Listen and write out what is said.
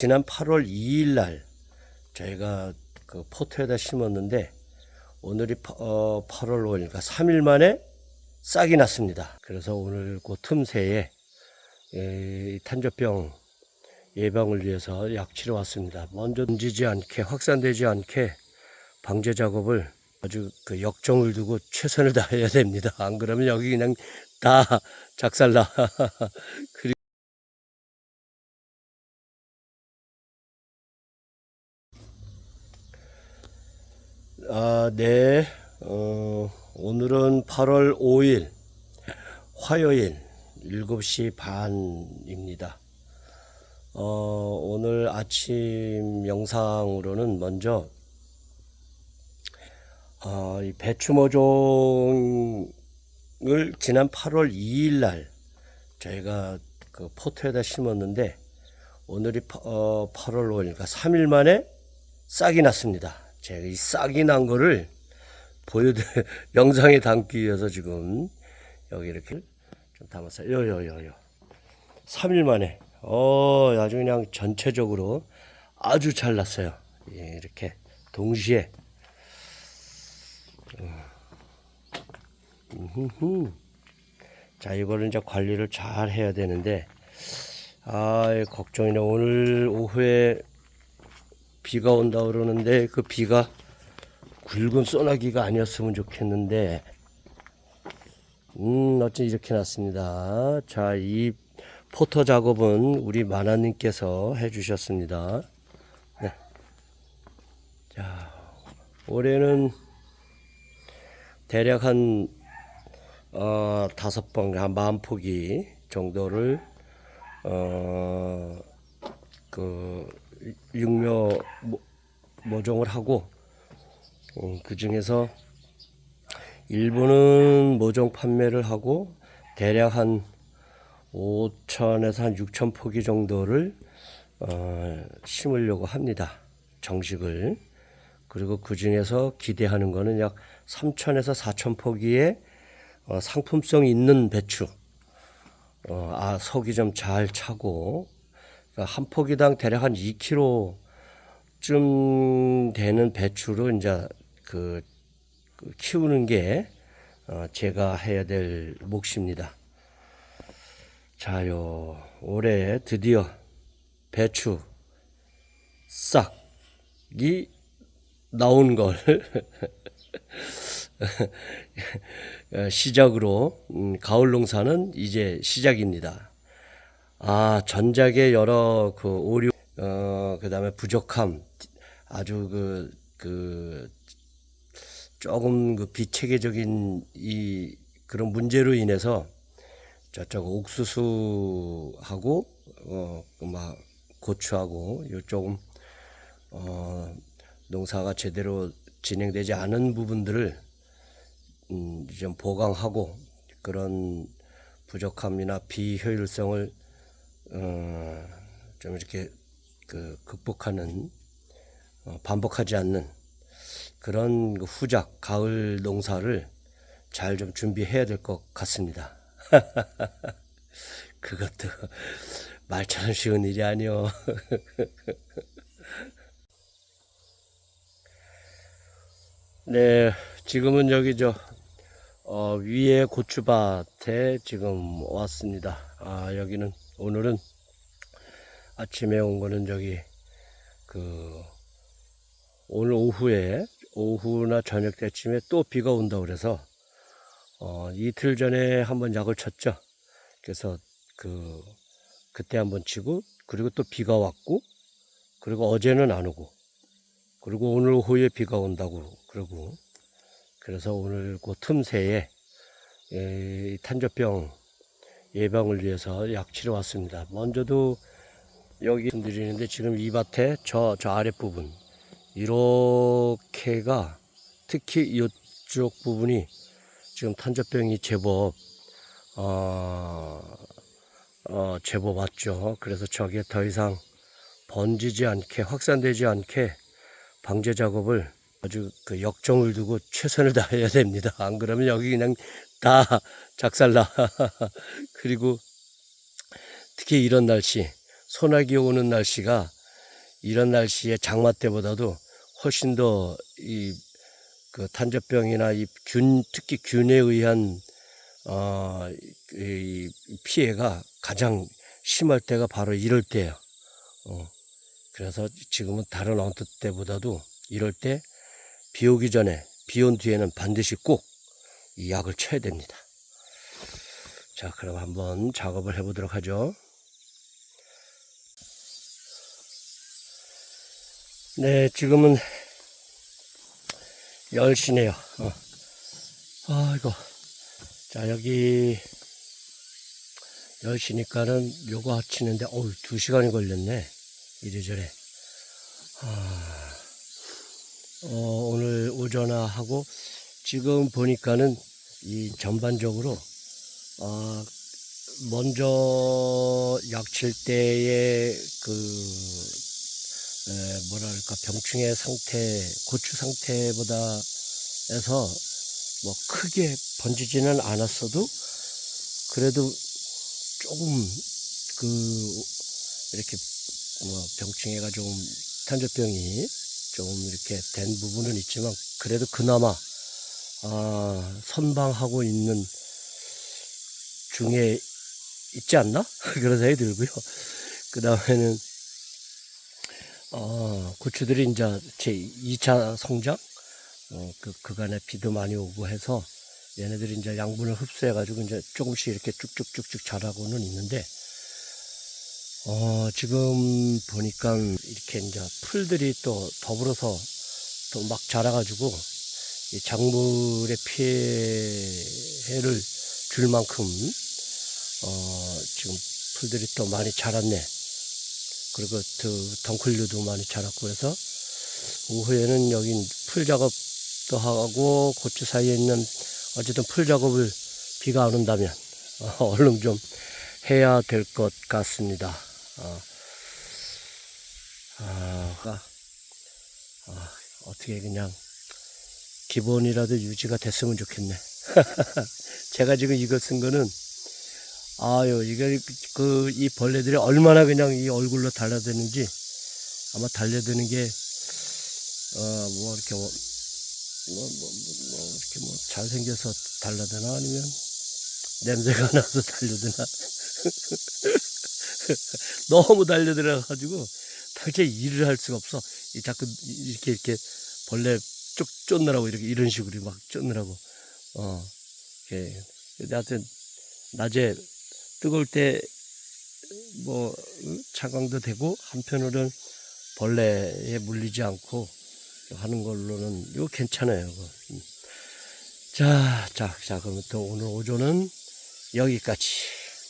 지난 8월 2일 날 저희가 그 포트에다 심었는데 오늘이 파- 어, 8월 5일 그러니까 3일 만에 싹이 났습니다. 그래서 오늘 그 틈새에 에, 이 탄저병 예방을 위해서 약치러 왔습니다. 먼저 던지지 않게 확산되지 않게 방제 작업을 아주 그 역정을 두고 최선을 다해야 됩니다. 안 그러면 여기 그냥 다 작살나. 그리고 아, 네. 어, 오늘은 8월 5일 화요일 7시 반입니다. 어, 오늘 아침 영상으로는 먼저 어, 이 배추 모종을 지난 8월 2일 날 저희가 그 포트에다 심었는데 오늘이 파- 어, 8월 5일 그러니까 3일 만에 싹이 났습니다. 제가 이 싹이 난 거를 보여드 영상에 담기 위해서 지금 여기 이렇게 좀 담았어요. 요요요요. 3일 만에 어 아주 그냥 전체적으로 아주 잘 났어요. 예, 이렇게 동시에 음흠흠. 자 이거를 이제 관리를 잘 해야 되는데 아 걱정이네 오늘 오후에 비가 온다 그러는데 그 비가 굵은 소나기가 아니었으면 좋겠는데. 음 어째 이렇게 났습니다. 자 이 포터 작업은 우리 만화님께서 해주셨습니다. 네. 자 올해는 대략 한 어, 다섯 번, 한 마음 포기 정도를 어, 그 육묘 모- 모종을 하고 음, 그 중에서 일부는 모종 판매를 하고 대략 한 5천에서 한 6천 포기 정도를 어, 심으려고 합니다. 정식을. 그리고 그 중에서 기대하는 거는 약 3천에서 4천 포기의 어, 상품성 있는 배추. 어, 아, 속이 좀 잘 차고 그러니까 한 포기당 대략 한 2kg쯤 되는 배추로 이제 그, 그 키우는 게 어, 제가 해야 될 몫입니다. 자요, 올해 드디어 배추 싹이 나온 걸 어, 시작으로 음, 가을 농사는 이제 시작입니다. 아, 전작의 여러 그 오류, 어, 그 다음에 부족함, 아주 그, 그, 조금 그 비체계적인 이 그런 문제로 인해서 저쪽 옥수수하고, 어, 그막 고추하고, 요 조금, 어, 농사가 제대로 진행되지 않은 부분들을 음, 좀 보강하고 그런 부족함이나 비효율성을 어, 좀 이렇게 그 극복하는 어, 반복하지 않는 그런 그 후작 가을 농사를 잘 좀 준비해야 될 것 같습니다. 그것도 말처럼 쉬운 일이 아니요. 네, 지금은 여기 저 어, 위에 고추밭에 지금 왔습니다. 아, 여기는 오늘은 아침에 온 거는 저기 그 오늘 오후에 오후나 저녁 때쯤에 또 비가 온다 그래서 어, 이틀 전에 한번 약을 쳤죠. 그래서 그 그때 한번 치고 그리고 또 비가 왔고 그리고 어제는 안 오고 그리고 오늘 오후에 비가 온다고 그러고 그래서 오늘 그 틈새에 에, 이 탄저병 예방을 위해서 약 치러 왔습니다. 먼저도 여기 말씀드리는데 지금 이 밭에 저, 저 아랫부분 이렇게가 특히 이쪽 부분이 지금 탄저병이 제법 어, 어, 제법 왔죠. 그래서 저게 더 이상 번지지 않게 확산되지 않게 방제 작업을 아주 그 역정을 두고 최선을 다해야 됩니다. 안 그러면 여기 그냥 다 작살나. 그리고 특히 이런 날씨, 소나기 오는 날씨가 이런 날씨에 장마 때보다도 훨씬 더 이 그 탄저병이나 이 균 특히 균에 의한 어, 이 피해가 가장 심할 때가 바로 이럴 때예요. 어, 그래서 지금은 다른 어느 때보다도 이럴 때 비 오기 전에 비 온 뒤에는 반드시 꼭 이 약을 쳐야 됩니다. 자, 그럼 한번 작업을 해보도록 하죠. 네, 지금은 10시네요. 어. 아이고. 자, 여기 10시니까는 요거 치는데, 어우, 2시간이 걸렸네. 이래저래. 아, 어, 오늘 오전화하고 지금 보니까는 이 전반적으로, 아, 먼저 약칠 때의 그, 에, 뭐랄까, 병충해 상태, 고추 상태보다 해서 뭐 크게 번지지는 않았어도 그래도 조금 그 이렇게 뭐 병충해가 조금 탄저병이 좀 이렇게 된 부분은 있지만 그래도 그나마 아, 선방하고 있는 중에 있지 않나 그런 생각이 들고요. 그 다음에는 어, 고추들이 이제 제 2차 성장 어, 그, 그간에 비도 많이 오고 해서 얘네들이 이제 양분을 흡수해가지고 이제 조금씩 이렇게 쭉쭉쭉쭉 자라고는 있는데, 어, 지금 보니까 이렇게 이제 풀들이 또 더불어서 또 막 자라가지고 이 작물의 피해를 줄 만큼, 어, 지금 풀들이 또 많이 자랐네. 그리고 그 덩클류도 많이 자랐고 해서 오후에는 여기 풀 작업도 하고 고추 사이에 있는 어쨌든 풀 작업을 비가 안 온다면 어, 얼른 좀 해야 될 것 같습니다. 어, 아, 아, 어떻게 그냥 기본이라도 유지가 됐으면 좋겠네. 제가 지금 이걸 쓴 거는 아유 이게 그 이 벌레들이 얼마나 그냥 이 얼굴로 달라드는지 아마 달려드는 게 어 뭐 이렇게 뭐, 뭐, 뭐, 뭐 이렇게 뭐 잘생겨서 달라드나 아니면 냄새가 나서 달려드나 너무 달려들어 가지고 당장 일을 할 수가 없어 이 자꾸 이렇게 이렇게 벌레 쫓 쫓느라고 이렇게 이런 식으로 막 쫓느라고 어 이렇게 근데 하여튼 낮에 뜨거울 때 뭐 차광도 되고 한편으로는 벌레에 물리지 않고 하는 걸로는 이거 괜찮아요. 이거. 음. 자, 자, 자, 그러면 또 오늘 오전은 여기까지.